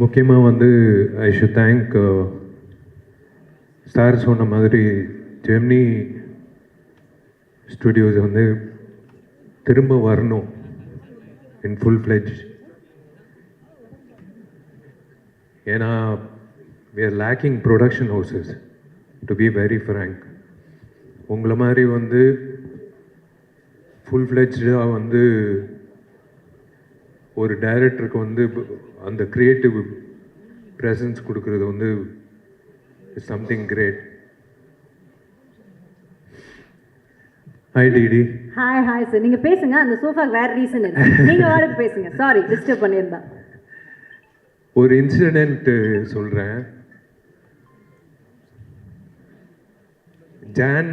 முக்கியமாக வந்து I should thank sir சொன்ன மாதிரி ஜெமினி ஸ்டுடியோஸ் வந்து திரும்ப வரணும். இன் ஃபுல் ஃப்ளெஜ் ஏன்னா we are lacking production houses to be very frank. உங்களை மாதிரி வந்து ஃபுல் ஃப்ளெஜ்டாக வந்து ஒரு டைரக்டருக்கு வந்து அந்த க்ரியேட்டிவ் ப்ரெசன்ஸ் கொடுக்கறது வந்து something great hi DD hi hi sir நீங்க பேசுங்க அந்த சோஃபாக்கு வேற ரீசன் இருக்கு நீங்க வாடகை பேசுங்க. சாரி டிஸ்டர்ப் பண்ணியிருந்தா. ஒரு இன்சிடென்ட் சொல்கிறேன் ஜான்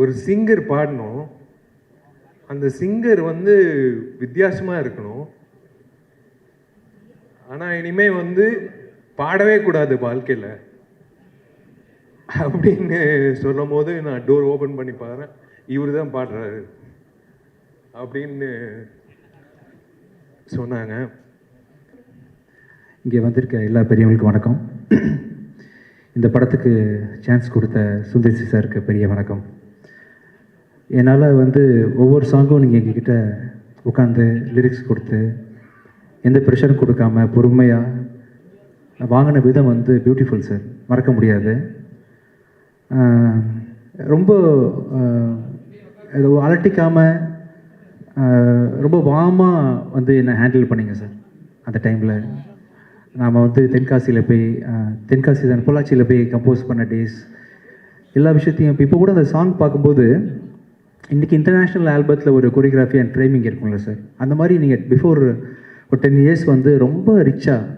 ஒரு சிங்கர் பாடணும். அந்த சிங்கர் வந்து வித்தியாசமாக இருக்கணும். ஆனால் இனிமேல் வந்து பாடவே கூடாது வாழ்க்கையில். அப்படின்னு சொல்லும் போது நான் டோர் ஓப்பன் பண்ணி பாக்குறேன் இவர் தான் பாடுறாரு. அப்படின்னு சொன்னாங்க. இங்கே வந்திருக்க எல்லா பெரியவங்களுக்கும் வணக்கம். இந்த படத்துக்கு சான்ஸ் கொடுத்த சுந்தர்சி சாருக்கு பெரிய வணக்கம். என்னால் வந்து ஒவ்வொரு சாங்கும் நீங்கள் எங்ககிட்ட உட்காந்து லிரிக்ஸ் கொடுத்து எந்த ப்ரெஷரும் கொடுக்காம பொறுமையாக வாங்கின விதம் வந்து பியூட்டிஃபுல் சார் மறக்க முடியாது. ரொம்ப அலட்டிக்காமல் ரொம்ப வாமாக வந்து என்னை ஹேண்டில் பண்ணிங்க சார் அந்த டைமில் நாம் வந்து தென்காசியில் போய் தென்காசி தான் பொள்ளாச்சியில் போய் கம்போஸ் பண்ண டேஸ் எல்லா விஷயத்தையும் இப்போ கூட அந்த சாங் பார்க்கும்போது இன்றைக்கி இன்டர்நேஷ்னல் ஆல்பத்தில் ஒரு கொரியோகிராஃபி அண்ட் ஃப்ரேமிங் இருக்கும்ல சார் அந்த மாதிரி நீங்கள் பிஃபோர் ஒரு டென் இயர்ஸ் வந்து ரொம்ப ரிச்சாக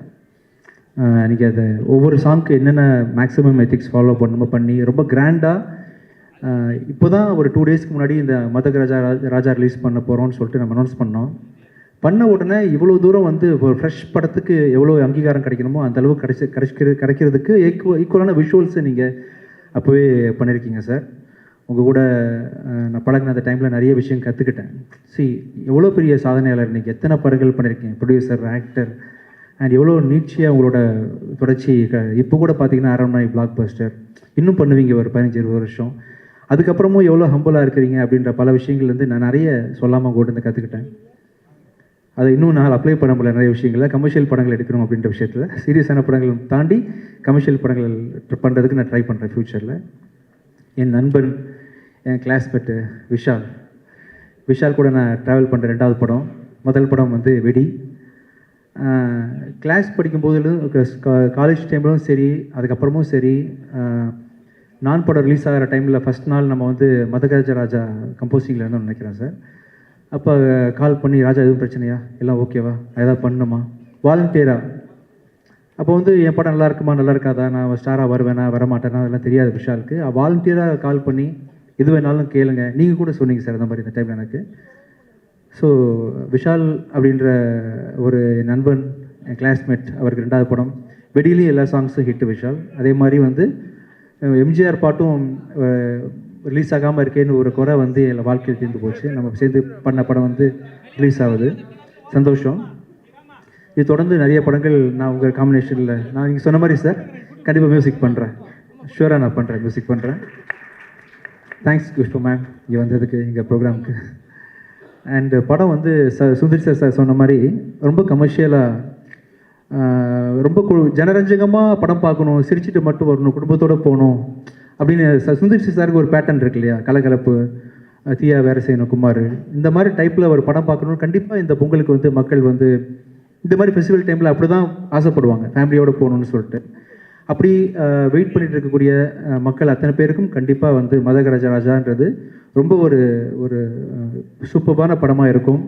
நீங்கள் அதை ஒவ்வொரு சாங்க்கு என்னென்ன மேக்ஸிமம் எத்திக்ஸ் ஃபாலோ பண்ணணுமோ பண்ணி ரொம்ப கிராண்டாக இப்போ தான் ஒரு டூ டேஸ்க்கு முன்னாடி இந்த மதக ராஜா ராஜா- ராஜா ரிலீஸ் பண்ண போகிறோம்னு சொல்லிட்டு நம்ம அனௌன்ஸ் பண்ணோம். பண்ண உடனே இவ்வளோ தூரம் வந்து ஒரு ஃப்ரெஷ் படத்துக்கு எவ்வளோ அங்கீகாரம் கிடைக்கணுமோ அந்த அளவுக்கு கிடைச்சி கிடைக்கிறது கிடைக்கிறதுக்கு ஈக்குவ ஈக்குவலான விஷுவல்ஸை நீங்கள் அப்போவே பண்ணியிருக்கீங்க சார் உங்கள் கூட நான் பழகின அந்த டைமில் நிறைய விஷயம் கற்றுக்கிட்டேன் சி எவ்வளோ பெரிய சாதனையாளர் இன்றைக்கி எத்தனை படங்கள் பண்ணியிருக்கேன் ப்ரொடியூசர் ஆக்டர் அண்ட் எவ்வளோ நீட்சியாக உங்களோட தொடர்ச்சி க- இப்போ கூட பார்த்தீங்கன்னா அரண்மனை பிளாக் பஸ்டர் இன்னும் பண்ணுவீங்க ஒரு பதினஞ்சு இருபது வருஷம். அதுக்கப்புறமும் எவ்வளோ ஹம்பலாக இருக்கிறீங்க அப்படின்ற பல விஷயங்கள் வந்து நான் நிறைய சொல்லாமல் கூட இருந்து கற்றுக்கிட்டேன் அதை இன்னும் நான் அப்ளை பண்ண முடியல நிறைய விஷயங்கள கமர்ஷியல் படங்கள் எடுக்கணும் அப்படின்ற விஷயத்தில். சீரியஸான படங்கள் தாண்டி கமர்ஷியல் படங்கள் பண்ணுறதுக்கு நான் ட்ரை பண்ணுறேன் ஃப்யூச்சரில் என் நண்பன் என் கிளாஸ்மேட்டு விஷால். விஷால் கூட நான் ட்ராவல் பண்ணுற ரெண்டாவது படம். முதல் படம் வந்து வெடி. கிளாஸ் படிக்கும்போதிலும் காலேஜ் டைம்லும் சரி அதுக்கப்புறமும் சரி நான் படம் ரிலீஸ் ஆகிற டைமில் ஃபஸ்ட் நாள் நம்ம வந்து மதகராஜ ராஜா கம்போசிங்கில் இருந்தோம்னு நினைக்கிறேன் சார் அப்போ கால் பண்ணி ராஜா எதுவும் பிரச்சனையா? எல்லாம் ஓகேவா ஏதாவது பண்ணணுமா? வாலண்டியராக அப்போ வந்து என் படம் நல்லா இருக்குமா? நல்லா இருக்காதா? நான் ஸ்டாராக வருவேனா? வரமாட்டேனா? அதெல்லாம் தெரியாது விஷாலுக்கு. வாலண்டியராக கால் பண்ணி எது வேணாலும் கேளுங்க. நீங்கள் கூட சொன்னீங்க சார் அந்த மாதிரி இந்த டைமில் எனக்கு. ஸோ விஷால் அப்படின்ற ஒரு நண்பன் என் கிளாஸ்மேட் அவருக்கு ரெண்டாவது படம். வெடியிலையும் எல்லா சாங்ஸும் ஹிட்டு விஷால். அதே மாதிரி வந்து எம்ஜிஆர் பாட்டும் ரிலீஸ் ஆகாமல் இருக்கேன்னு ஒரு குறை வந்து என் வாழ்க்கையில் தீர்ந்து போச்சு. நம்ம சேர்ந்து பண்ண படம் வந்து ரிலீஸ் ஆகுது. சந்தோஷம். இது தொடர்ந்து நிறைய படங்கள் நான் உங்கள் காம்பினேஷனில் நான் நீங்கள் சொன்ன மாதிரி சார் கண்டிப்பாக மியூசிக் பண்ணுறேன் ஷூராக நான் பண்ணுறேன் மியூசிக் பண்ணுறேன் தேங்க்ஸ் குஷ்பு மேம் இங்கே வந்ததுக்கு எங்கள் ப்ரோக்ராமுக்கு அண்டு படம் வந்து ச சுந்தர் சார் சார் சொன்ன மாதிரி ரொம்ப கமர்ஷியலாக ரொம்ப கு- ஜனரஞ்சகமாக படம் பார்க்கணும் சிரிச்சிட்டு மட்டும் வரணும் குடும்பத்தோடு போகணும் அப்படின்னு சார் சுந்தர் சாருக்கு ஒரு பேட்டர்ன் இருக்கு இல்லையா? கலகலப்பு தீயா வேறு செய்யணும் குமார். இந்த மாதிரி டைப்பில் ஒரு படம் பார்க்கணும். கண்டிப்பாக இந்த பொங்கலுக்கு வந்து மக்கள் வந்து இந்த மாதிரி ஃபெஸ்டிவல் டைமில் அப்படி தான் ஆசைப்படுவாங்க. ஃபேமிலியோடு போகணுன்னு சொல்லிட்டு. அப்படி வெயிட் பண்ணிட்டு இருக்கக்கூடிய மக்கள் அத்தனை பேருக்கும் கண்டிப்பாக வந்து மதகராஜ ராஜான்றது ரொம்ப ஒரு ஒரு சூப்பர்பான படமாக இருக்கும்.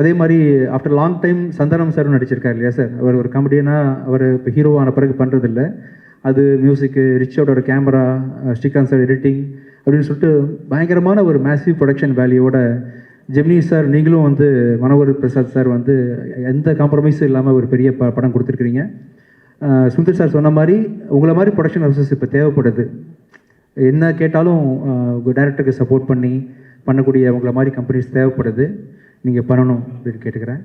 அதே மாதிரி ஆஃப்டர் லாங் டைம் சந்தானம் சாரும் நடிச்சிருக்காரு இல்லையா சார்? அவர் ஒரு காமெடியனாக அவர் இப்போ ஹீரோவான பிறகு பண்ணுறதில்ல அது மியூசிக்கு ரிச்சோட கேமரா ஸ்ரீகாந்த் சார் எடிட்டிங் அப்படின்னு சொல்லிட்டு பயங்கரமான ஒரு மேசிவ் ப்ரொடக்ஷன் வேல்யூவோட ஜெமினி சார் நீங்களும் வந்து மனோகர் பிரசாத் சார் வந்து எந்த காம்ப்ரமைஸும் இல்லாமல் ஒரு பெரிய ப படம் கொடுத்துருக்குறீங்க. சுந்தர் சார் சொன்ன மாதிரி உங்களை மாதிரி ப்ரொடக்ஷன் ஹவுசஸ் இப்போ தேவைப்படுது. என்ன கேட்டாலும் டைரக்டருக்கு சப்போர்ட் பண்ணி பண்ணக்கூடிய உங்களை மாதிரி கம்பெனிஸ் தேவைப்படுது. நீங்கள் பண்ணணும் அப்படின்னு கேட்டுக்கிறேன்.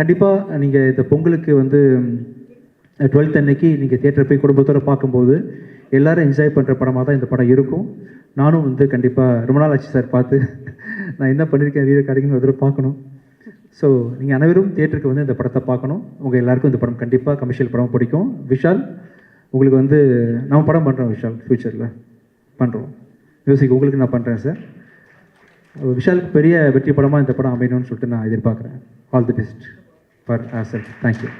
கண்டிப்பாக நீங்கள் இந்த பொங்கலுக்கு வந்து டுவெல்த் அன்னைக்கு நீங்கள் தியேட்டர் போய் குடும்பத்தோடு பார்க்கும்போது எல்லாரும் என்ஜாய் பண்ணுற படமாக தான் இந்த படம் இருக்கும். நானும் வந்து கண்டிப்பாக ரொம்ப நாள் ஆச்சு சார் பார்த்து. நான் என்ன பண்ணியிருக்கேன் வீடியோ கிடைக்குன்னு ஒரு தடவை பார்க்கணும். ஸோ நீங்கள் அனைவரும் தியேட்டருக்கு வந்து இந்த படத்தை பார்க்கணும். உங்கள் எல்லாருக்கும் இந்த படம் கண்டிப்பாக கமர்ஷியல் படம் பிடிக்கும். விஷால் உங்களுக்கு வந்து நான் படம் பண்ணுறோம் விஷால் ஃப்யூச்சரில் பண்ணுறோம் மியூசிக் உங்களுக்கு நான் பண்ணுறேன் சார் விஷாலுக்கு பெரிய வெற்றி படமாக இந்த படம் அமையணும்னு சொல்லிட்டு நான் எதிர்பார்க்குறேன். ஆல் தி பெஸ்ட் ஃபார் ஆர் செல் தேங்க்யூ